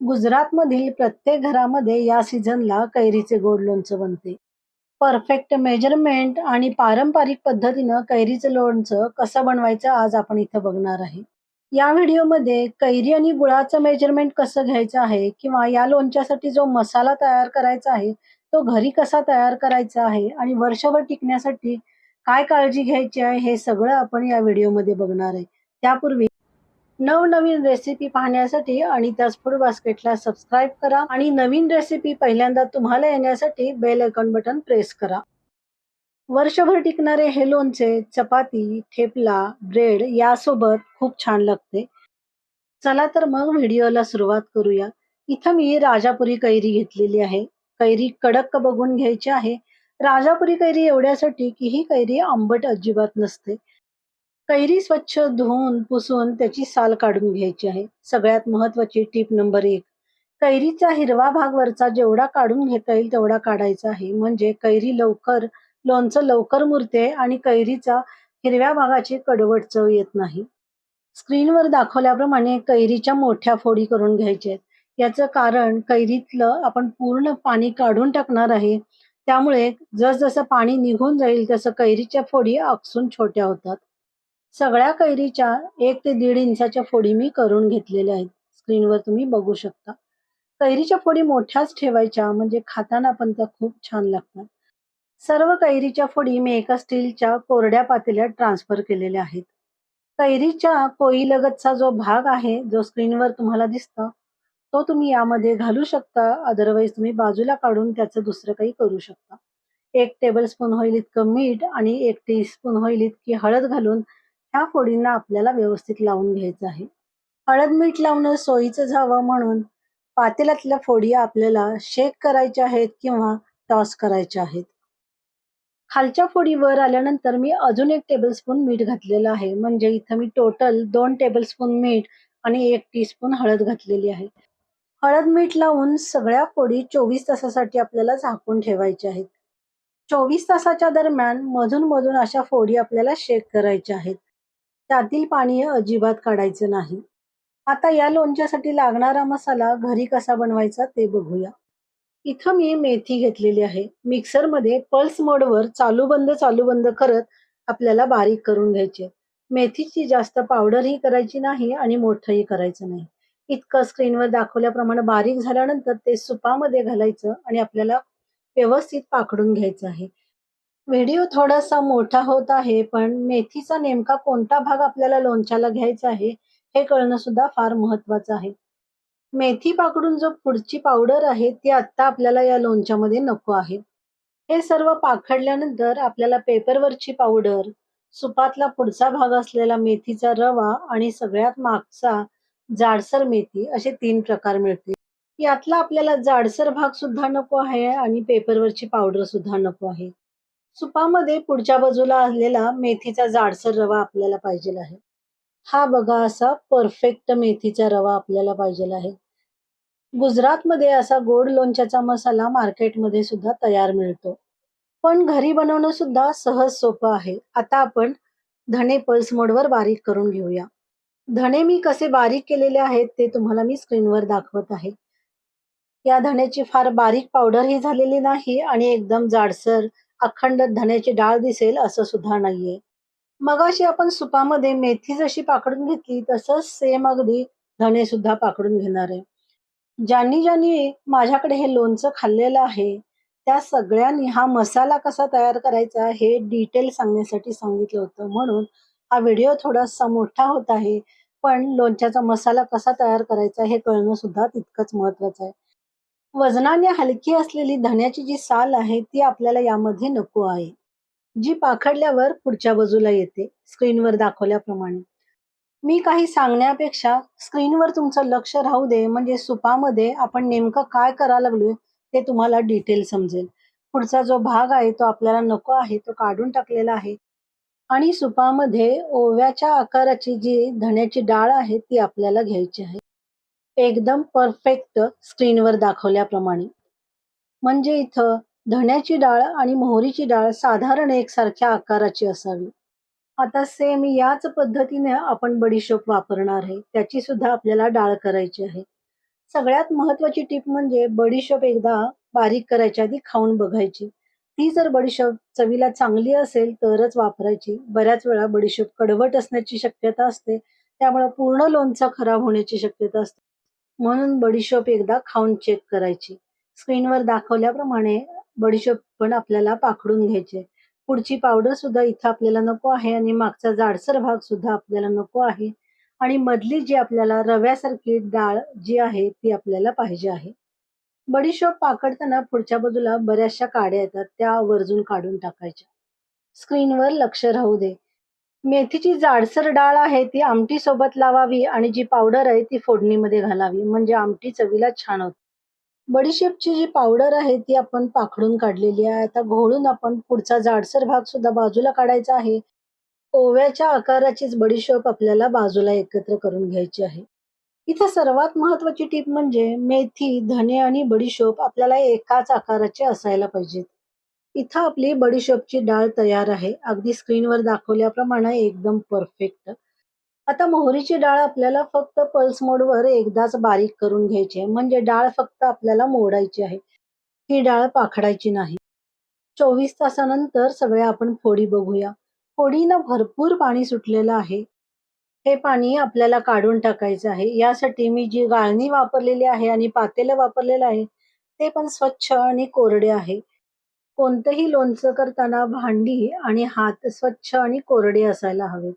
गुजरातमधील प्रत्येक घरामध्ये या सीझनला कैरीचे गोड लोणचं बनते. परफेक्ट मेजरमेंट आणि पारंपरिक पद्धतीनं कैरीचं लोणचं कसं बनवायचं आज आपण इथं बघणार आहे. या व्हिडिओमध्ये कैरी आणि गुळाचं मेजरमेंट कसं घ्यायचं आहे किंवा या लोणच्यासाठी जो मसाला तयार करायचा आहे तो घरी कसा तयार करायचा आहे आणि वर्षभर टिकण्यासाठी काय काळजी घ्यायची आहे हे सगळं आपण या व्हिडिओमध्ये बघणार आहे. त्यापूर्वी नवनवीन रेसिपी पाहण्यासाठी आणि त्याच फूड बास्केटला सबस्क्राईब करा आणि नवीन रेसिपी पहिल्यांदा तुम्हाला येण्यासाठी बेल आयकॉन बटन प्रेस करा. वर्षभर टिकणारे हे लोणचे चपाती ठेपला ब्रेड यासोबत खूप छान लागते. चला तर मग व्हिडिओला सुरुवात करूया. इथं मी राजापुरी कैरी घेतलेली आहे. कैरी कडक बघून घ्यायची आहे. राजापुरी कैरी एवढ्यासाठी की ही कैरी आंबट अजिबात नसते. कैरी स्वच्छ धुवून पुसून त्याची साल काढून घ्यायची आहे. सगळ्यात महत्वाची टीप नंबर एक कैरीचा हिरवा भाग वरचा जेवढा काढून घेता येईल तेवढा काढायचा आहे. म्हणजे कैरी लवकर लोणचं लवकर मुरते आणि कैरीचा हिरव्या भागाची कडवट चव येत नाही. स्क्रीनवर दाखवल्याप्रमाणे कैरीच्या मोठ्या फोडी करून घ्यायच्या आहेत. याचं कारण कैरीतलं आपण पूर्ण पाणी काढून टाकणार आहे. त्यामुळे जसजसं पाणी निघून जाईल तसं कैरीच्या फोडी आकसून छोट्या होतात. सगळ्या कैरीच्या एक ते दीड इंचाच्या फोडी मी करून घेतलेल्या आहेत. स्क्रीनवर तुम्ही बघू शकता. कैरीच्या फोडी मोठ्याच ठेवायच्या म्हणजे खाताना पण त्या खूप छान लागतात. सर्व कैरीच्या फोडी मी एका स्टीलच्या कोरड्या पातेल्यात ट्रान्सफर केलेल्या आहेत. कैरीच्या कोईलगतचा जो भाग आहे जो स्क्रीनवर तुम्हाला दिसतो तो तुम्ही यामध्ये घालू शकता. अदरवाईज तुम्ही बाजूला काढून त्याचं दुसरं काही करू शकता. एक टेबल स्पून होईल इतकं मीठ आणि एक टी स्पून होईल इतकी हळद घालून ह्या फोडींना आपल्याला व्यवस्थित लावून घ्यायचं आहे. हळद मीठ लावणं सोयीचं जावं म्हणून पातेल्यातल्या फोडी आपल्याला शेक करायच्या आहेत किंवा टॉस करायच्या आहेत. खालच्या फोडी वर आल्यानंतर मी अजून एक टेबलस्पून मीठ घातलेलं आहे. म्हणजे इथं मी टोटल दोन टेबलस्पून मीठ आणि एक टीस्पून हळद घातलेली आहे. हळद मीठ लावून सगळ्या फोडी चोवीस तासासाठी आपल्याला झाकून ठेवायच्या आहेत. चोवीस तासाच्या दरम्यान मधून मधून अशा फोडी आपल्याला शेक करायच्या आहेत. त्यातील पाणी अजिबात काढायचं नाही. आता या लोणच्यासाठी लागणारा मसाला घरी कसा बनवायचा ते बघूया. इथं मी मेथी घेतलेली आहे. मिक्सरमध्ये पल्स मोडवर चालू बंद चालू बंद करत आपल्याला बारीक करून घ्यायचे. मेथीची जास्त पावडरही करायची नाही आणि मोठंही करायचं नाही. इतकं स्क्रीनवर दाखवल्याप्रमाणे बारीक झाल्यानंतर ते सुपामध्ये घालायचं आणि आपल्याला व्यवस्थित पाकडून घ्यायचं आहे. व्हिडिओ थोडासा मोठा होत आहे पण मेथीचा नेमका कोणता भाग आपल्याला लोणच्याला घ्यायचा आहे हे कळणं सुद्धा फार महत्वाचं आहे. मेथी पाकडून जो पुढची पावडर आहे ती आता आपल्याला या लोणच्यामध्ये नको आहे. हे सर्व पाखडल्यानंतर आपल्याला पेपरवरची पावडर सुपातला पुढचा भाग असलेला मेथीचा रवा आणि सगळ्यात मागचा जाडसर मेथी असे तीन प्रकार मिळतील. यातला आपल्याला जाडसर भाग सुद्धा नको आहे आणि पेपरवरची पावडर सुद्धा नको आहे. सुपामध्ये पुढच्या बाजूला असलेला मेथीचा जाडसर रवा आपल्याला पाहिजे आहे. हा बघा असा परफेक्ट मेथीचा रवा आपल्याला पाहिजे आहे. गुजरातमध्ये असा गोड लोणच्याचा मसाला मार्केटमध्ये सुद्धा तयार मिळतो. पण घरी बनवणं सुद्धा सहज सोपं आहे. आता आपण धणे पल्स मोडवर बारीक करून घेऊया. धणे मी कसे बारीक केलेले आहेत ते तुम्हाला मी स्क्रीनवर दाखवत आहे. या धण्याची फार बारीक पावडर ही झालेली नाही आणि एकदम जाडसर अखंड धण्याची डाळ दिसेल असं सुद्धा नाहीये. मगाशी आपण सुपामध्ये मेथी जशी पाकडून घेतली तसंच सेम अगदी धणे सुद्धा पाकडून घेणार आहे. ज्यांनी ज्यांनी माझ्याकडे हे लोणचं खाल्लेलं आहे त्या सगळ्यांनी हा मसाला कसा तयार करायचा हे डिटेल सांगण्यासाठी सांगितलं होतं. म्हणून हा व्हिडिओ थोडासा मोठा होत आहे पण लोणच्याचा मसाला कसा तयार करायचा हे कळणं सुद्धा तितकंच महत्वाचं आहे. वजनाने हलकी असलेली धण्याची जी साल आहे ती आपल्याला यामध्ये नको आहे. जी पाखडल्यावर पुढच्या बाजूला येते स्क्रीनवर दाखवल्याप्रमाणे. मी काही सांगण्यापेक्षा स्क्रीनवर तुमचं लक्ष राहू दे म्हणजे सुपामध्ये आपण नेमकं काय करा लागलोय ते तुम्हाला डिटेल समजेल. पुढचा जो भाग आहे तो आपल्याला नको आहे तो काढून टाकलेला आहे. आणि सुपामध्ये ओव्याच्या आकाराची जी धण्याची डाळ आहे ती आपल्याला घ्यायची आहे. एकदम परफेक्ट स्क्रीनवर दाखवल्याप्रमाणे म्हणजे इथं धण्याची डाळ आणि मोहरीची डाळ साधारण एकसारख्या आकाराची असावी आता सेम याच पद्धतीने आपण बडीशोप वापरणार आहे त्याची सुद्धा आपल्याला डाळ करायची आहे सगळ्यात महत्त्वाची टिप म्हणजे बडीशोप एकदा बारीक करायच्या आधी खाऊन बघायची. ती जर बडीशोप चवीला चांगली असेल तरच वापरायची. बऱ्याच वेळा बडीशोप कडवट असण्याची शक्यता असते. त्यामुळे पूर्ण लोणचं खराब होण्याची शक्यता असते. म्हणून बडीशोप एकदा खाऊन चेक करायची. स्क्रीनवर दाखवल्याप्रमाणे बडीशोप पण आपल्याला पाखडून घ्यायचे पुढची पावडर सुद्धा इथं आपल्याला नको आहे आणि मागचा जाडसर भाग सुद्धा आपल्याला नको आहे आणि मधली जी आपल्याला रव्यासारखी डाळ जी आहे ती आपल्याला पाहिजे आहे. बडीशोप पाकडताना पुढच्या बाजूला बऱ्याचशा काड्या येतात त्या आवर्जून काढून टाकायच्या. स्क्रीनवर लक्ष राहू दे. मेथीची जाडसर डाळ आहे ती आमटी सोबत लावावी आणि जी पावडर आहे ती फोडणीमध्ये घालावी म्हणजे आमटी चवीला छान होते. बडीशेपची जी पावडर आहे ती आपण पाखडून काढलेली आहे. आता घोळून आपण पुढचा जाडसर भाग सुद्धा बाजूला काढायचा आहे. ओव्याच्या आकाराचीच बडीशेप आपल्याला बाजूला एकत्र करून घ्यायची आहे. इथं सर्वात महत्वाची टीप म्हणजे मेथी, धने आणि बडीशोप आपल्याला एकाच आकाराचे असायला पाहिजेत. इथं आपली बडीशोपची डाळ तयार आहे. अगदी स्क्रीनवर दाखवल्याप्रमाणे एकदम परफेक्ट. आता मोहरीची डाळ आपल्याला फक्त पल्स मोडवर एकदाच बारीक करून घ्यायची आहे. म्हणजे डाळ फक्त आपल्याला मोडायची आहे. ही डाळ पाखडायची नाही. चोवीस तासानंतर सगळ्या आपण फोडी बघूया. फोडीनं भरपूर पाणी सुटलेलं आहे. हे पाणी आपल्याला काढून टाकायचं आहे. यासाठी मी जी गाळणी वापरलेली आहे आणि पातेलं वापरलेलं आहे, ते पण स्वच्छ आणि कोरडे आहे. कोणतंही लोणचं करताना भांडी आणि हात स्वच्छ आणि कोरडे असायला हवेत.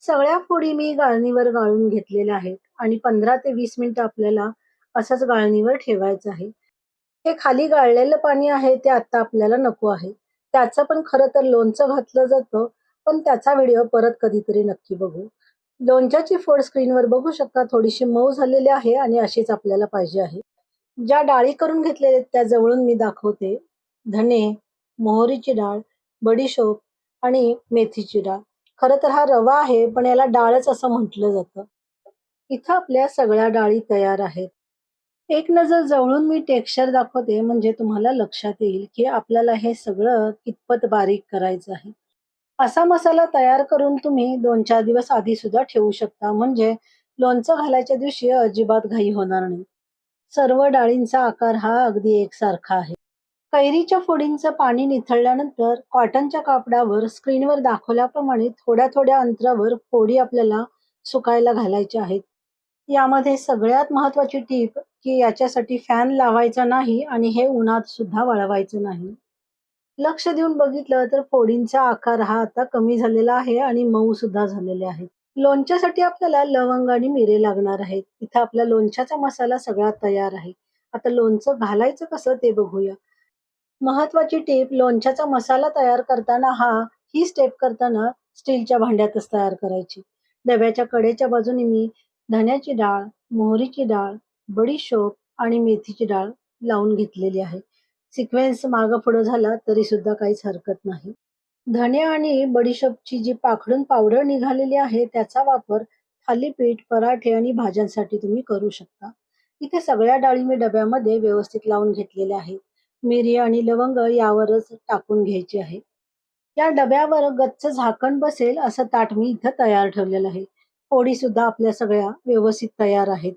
सगळ्या फोडी मी गाळणीवर गाळून घेतलेल्या आहेत आणि 15 ते वीस मिनिटं आपल्याला असंच गाळणीवर ठेवायचं आहे. हे खाली गाळलेलं पाणी आहे ते आता आपल्याला नको आहे. त्याचं पण खरं तर लोणचं घातलं जातं, पण त्याचा व्हिडिओ परत कधीतरी नक्की बघू. लोणच्याची फोड स्क्रीनवर बघू शकता थोडीशी मऊ झालेली आहे आणि अशीच आपल्याला पाहिजे आहे. ज्या डाळी करून घेतलेल्या आहेत त्या जवळून मी दाखवते. धने, मोहरीची डाळ, बडीशोप आणि मेथीची डाळ. खरं तर हा रवा आहे, पण याला डाळच असं म्हटलं जातं. इथं आपल्या सगळ्या डाळी तयार आहेत. एक नजर जवळून मी टेक्स्चर दाखवते म्हणजे तुम्हाला लक्षात येईल, की आपल्याला हे सगळं कितपत बारीक करायचं आहे. असा मसाला तयार करून तुम्ही 2-4 दिवस आधी सुद्धा ठेवू शकता. म्हणजे लोणचं घालायच्या दिवशी अजिबात घाई होणार नाही. सर्व डाळींचा आकार हा अगदी एकसारखा आहे. कैरीच्या फोडींचं पाणी निथळल्यानंतर कॉटनच्या कापडावर स्क्रीनवर दाखवल्याप्रमाणे थोड्या-थोड्या अंतरावर फोडी आपल्याला सुकायला घालायच्या आहेत. यामध्ये सगळ्यात महत्वाची टीप, की याच्यासाठी फॅन लावायचा नाही आणि हे उन्हात सुद्धा वाळवायचं नाही. लक्ष देऊन बघितलं तर फोडींचा आकार हा आता कमी झालेला आहे आणि मऊ सुद्धा झालेले आहेत. लोणच्यासाठी आपल्याला लवंग आणि मिरे लागणार आहेत. इथं आपला लोणच्याचा मसाला सगळा तयार आहे. आता लोणचं घालायचं कसं ते बघूया. महत्वाची टीप लोणच्याचा मसाला तयार करताना हा ही स्टेप करताना स्टीलच्या भांड्यातच तयार करायची. डब्याच्या कडेच्या बाजूने मी धण्याची डाळ, मोहरीची डाळ, बडीशोप आणि मेथीची डाळ लावून घेतलेली आहे. सिक्वेन्स मागं-पुढं झाला तरी सुद्धा काहीच हरकत नाही. धणे आणि बडीशोपची जी पाखडून पावडर निघालेली आहे त्याचा वापर थालीपीठ, पराठे आणि भाज्यांसाठी तुम्ही करू शकता. इथे सगळ्या डाळी मी डब्यामध्ये व्यवस्थित लावून घेतलेल्या आहेत. मिरी आणि लवंग यावरच टाकून घ्यायची आहे. या डब्यावर गच्च झाकण बसेल असं ताट मी इथं तयार ठेवलेलं आहे. फोडी सुद्धा आपल्या सगळ्या व्यवस्थित तयार आहेत.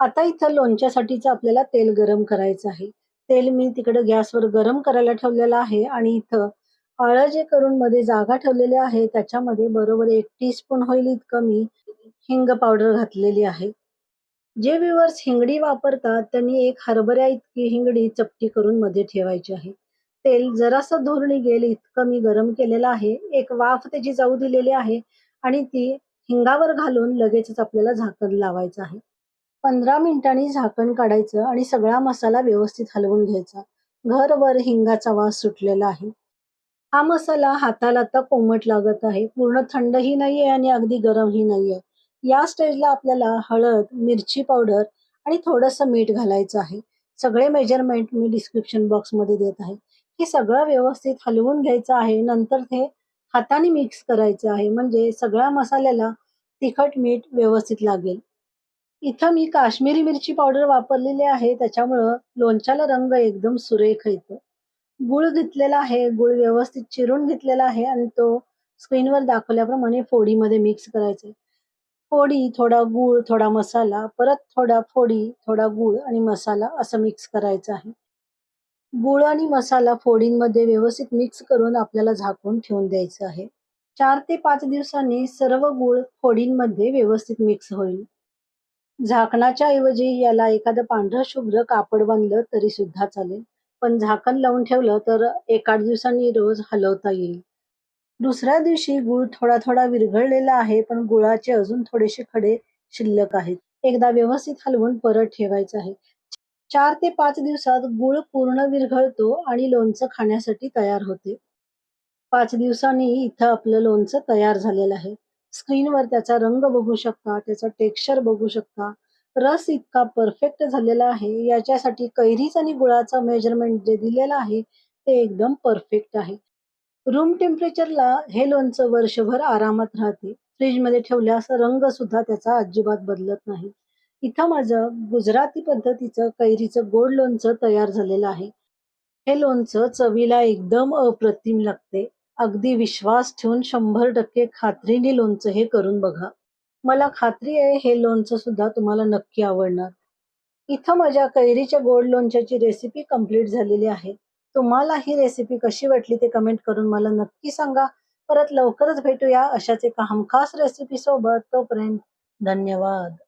आता इथं लोणच्यासाठीचं आपल्याला तेल गरम करायचं आहे. तेल मी तिकडे गॅसवर गरम करायला ठेवलेलं आहे आणि इथं आळं जे करून मध्ये जागा ठेवलेली आहे त्याच्यामध्ये बरोबर एकटी स्पून होईल इतकं मी हिंग पावडर घातलेली आहे. जे व्ह्युअर्स हिंगडी वापरतात त्यांनी एक हरभऱ्या इतकी हिंगडी चपटी करून मध्ये ठेवायची आहे. तेल जरासं धोरणी गेल इतकं मी गरम केलेलं आहे. एक वाफ त्याची जाऊ दिलेली आहे आणि ती हिंगावर घालून लगेचच आपल्याला झाकण लावायचं आहे. 15 मिनिटांनी झाकण काढायचं आणि सगळा मसाला व्यवस्थित हलवून घ्यायचा. घरभर हिंगाचा वास सुटलेला आहे. हा मसाला हाताला आता कोमट लागत आहे. पूर्ण थंडही नाहीये आणि अगदी गरमही नाहीये. या स्टेजला आपल्याला हळद, मिरची पावडर आणि थोडंसं मीठ घालायचं आहे. सगळे मेजरमेंट मी डिस्क्रिप्शन बॉक्समध्ये देत आहे. हे सगळं व्यवस्थित हलवून घ्यायचं आहे. नंतर ते हाताने मिक्स करायचं आहे. म्हणजे सगळ्या मसाल्याला तिखट, मीठ व्यवस्थित लागेल. इथं मी काश्मीरी मिरची पावडर वापरलेली आहे. त्याच्यामुळं लोणच्याला रंग एकदम सुरेख येतो. गुळ घेतलेला आहे. गुळ व्यवस्थित चिरून घेतलेला आहे आणि तो स्क्रीनवर दाखवल्याप्रमाणे फोडीमध्ये मिक्स करायचा आहे. फोडी, थोडा गूळ, थोडा मसाला, परत थोडा फोडी, थोडा गूळ आणि मसाला असं मिक्स करायचं आहे. गूळ आणि मसाला फोडींमध्ये व्यवस्थित मिक्स करून आपल्याला झाकून ठेवून द्यायचं आहे. चार ते पाच दिवसांनी सर्व गूळ फोडींमध्ये व्यवस्थित मिक्स होईल. झाकणाच्या ऐवजी याला एखादं पांढरं शुभ्र कापड बांधलं तरी सुद्धा चालेल. पण झाकण लावून ठेवलं तर एक आठ दिवसांनी रोज हलवता येईल. दुसऱ्या दिवशी गूळ थोडा थोडा विरघळलेला आहे, पण गुळाचे अजून थोडेसे खडे शिल्लक आहेत. एकदा व्यवस्थित हलवून परत ठेवायचं आहे. चार ते पाच दिवसात गूळ पूर्ण विरघळतो आणि लोणचं खाण्यासाठी तयार होते. पाच दिवसांनी इथं आपलं लोणचं तयार झालेलं आहे. स्क्रीनवर त्याचा रंग बघू शकता, त्याचं टेक्स्चर बघू शकता. रस इतका परफेक्ट झालेला आहे. याच्यासाठी कैरीच आणि गुळाचं मेजरमेंट जे दिलेलं आहे ते एकदम परफेक्ट आहे. रूम टेम्परेचरला हे लोणचं वर्षभर आरामात राहते. फ्रीजमध्ये ठेवल्यास रंग सुद्धा त्याचा अजिबात बदलत नाही. इथं माझं गुजराती पद्धतीचं कैरीचं गोड लोणचं तयार झालेलं आहे. हे लोणचं चवीला एकदम अप्रतिम लागते. अगदी विश्वास ठेवून शंभर टक्के खात्रीने लोणचं हे करून बघा. मला खात्री आहे हे लोणचं सुद्धा तुम्हाला नक्की आवडणार. इथं माझ्या कैरीच्या गोड लोणच्याची रेसिपी कंप्लीट झालेली आहे. तुम्हाला ही रेसिपी कशी वाटली ते कमेंट करून मला नक्की सांगा. परत लवकरच भेटूया अशाच एका हमखास रेसिपी सोबत. तोपर्यंत धन्यवाद.